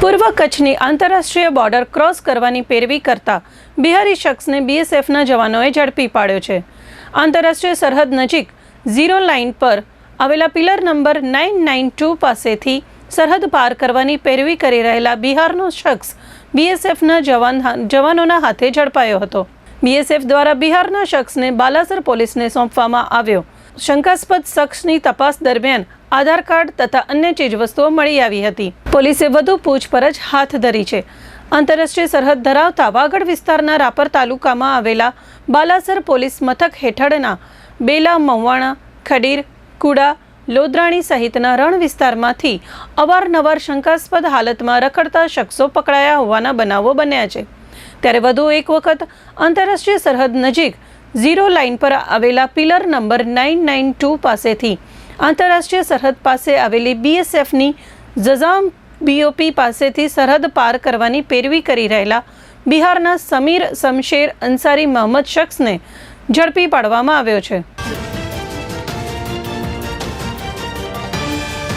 પૂર્વ કચ્છની આંતરરાષ્ટ્રીય બોર્ડર ક્રોસ કરવાની પેરવી કરતા બિહારી શખ્સને બીએસએફના જવાનોએ ઝડપી પાડ્યો છે. આંતરરાષ્ટ્રીય સરહદ નજીક ઝીરો લાઇન પર આવેલા pillar number nine nine two પાસેથી સરહદ પાર કરવાની પેરવી કરી રહેલા બિહારનો શખ્સ બીએસએફના જવાન જવાનોના હાથે ઝડપાયો હતો. બીએસએફ દ્વારા બિહારના શખ્સને બાલાસર પોલીસને સોંપવામાં આવ્યો. શંકાસ્પદ શખ્સની તપાસ દરમિયાન આધાર કાર્ડ તથા અન્ય ચીજવસ્તુઓ મળી આવી હતી. પોલીસે વધુ પૂછપરછ હાથ ધરી છે. આંતરરાષ્ટ્રીય સરહદ ધરાવતા વાગડ વિસ્તારના રાપર તાલુકામાં આવેલા બાલાસર પોલીસ મથક હેઠળના બેલા મવાણા ખડીર, કુડા, લોદરાણી સહિતના રણ વિસ્તારમાંથી અવારનવાર શંકાસ્પદ હાલતમાં રખડતા શખ્સો પકડાયા હોવાના બનાવો બન્યા છે. ત્યારે વધુ એક વખત આંતરરાષ્ટ્રીય સરહદ નજીક ઝીરો લાઇન પર આવેલા pillar number nine nine two પાસેથી આંતરરાષ્ટ્રીય સરહદ પાસે આવેલી બીએસએફની જઝામ બીઓપી પાસેથી સરહદ પાર કરવાની પેરવી કરી રહેલા બિહારના સમીર શમશેર અંસારી મહંમદ શખ્સને ઝડપી પાડવામાં આવ્યો છે.